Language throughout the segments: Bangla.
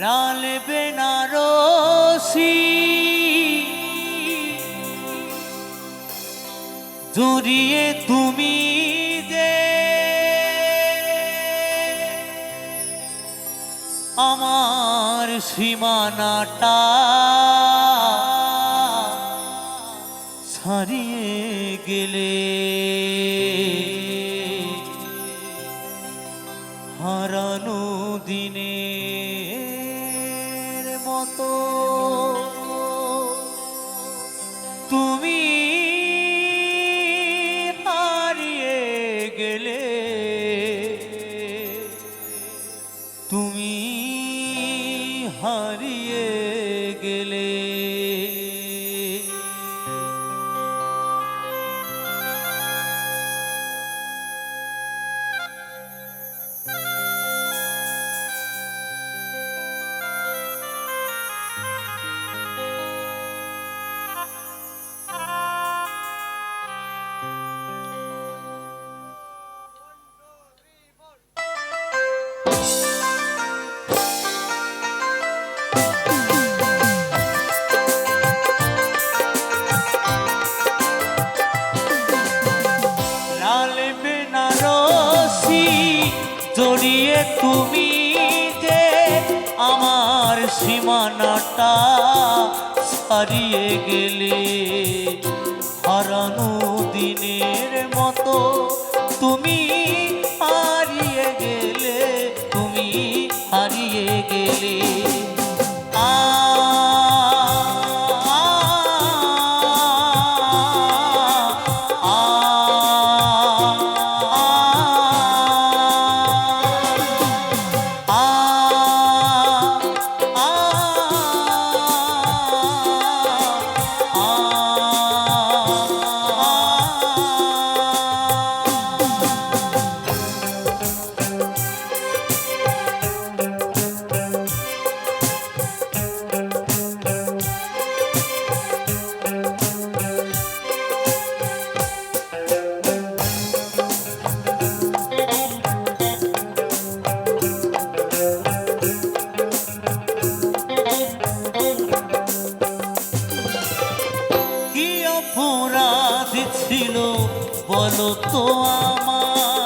লাল বেনারসি জড়িয়ে তুমি যে আমার সীমানাটা ছাড়িয়ে গেলে হারানো দিনের মতো তুমি যে আমার সীমানাটা হারিয়ে গেলে, হারানো দিনের মতো তুমি হারিয়ে গেলে, তুমি হারিয়ে গেলে। ছিল বলো তো আমার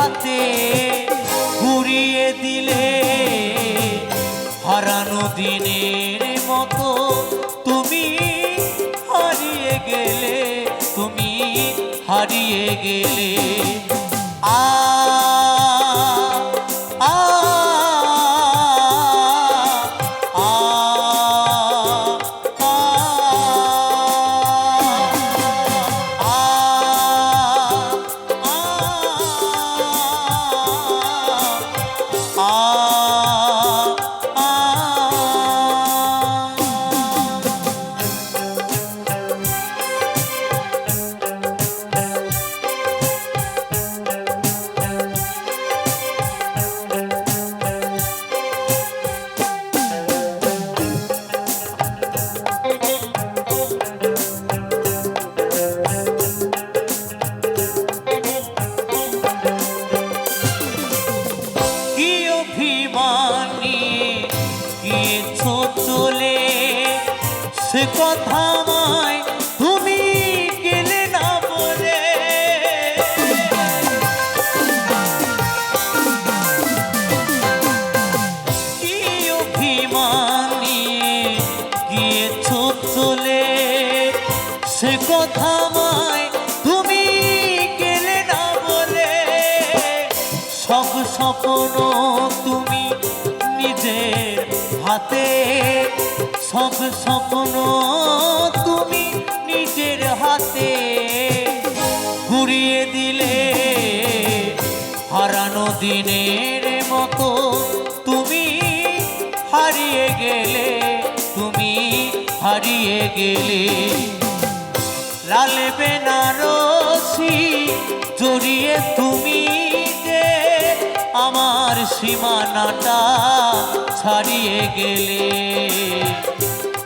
হাতে ঘুরিয়ে দিলে হারানো দিনের মতো তুমি হারিয়ে গেলে তুমি হারিয়ে গেলে। আ বলে, সে কথা আমায় তুমি গেলে না বলে। কি অভিমান গিয়েছ চলে সে কথা আমায় তুমি গেলে না বলে। সব স্বপ্ন তুমি সব স্বপ্ন তুমি নিজের হাতে ঘুরিয়ে দিলে। হারানো দিনের মতো তুমি হারিয়ে গেলে, তুমি হারিয়ে গেলে। লাল বেনারসি জড়িয়ে তুমি যে আমার সীমানাটা ছাড়িয়ে গেলে।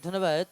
অনেক ধন্যবাদ।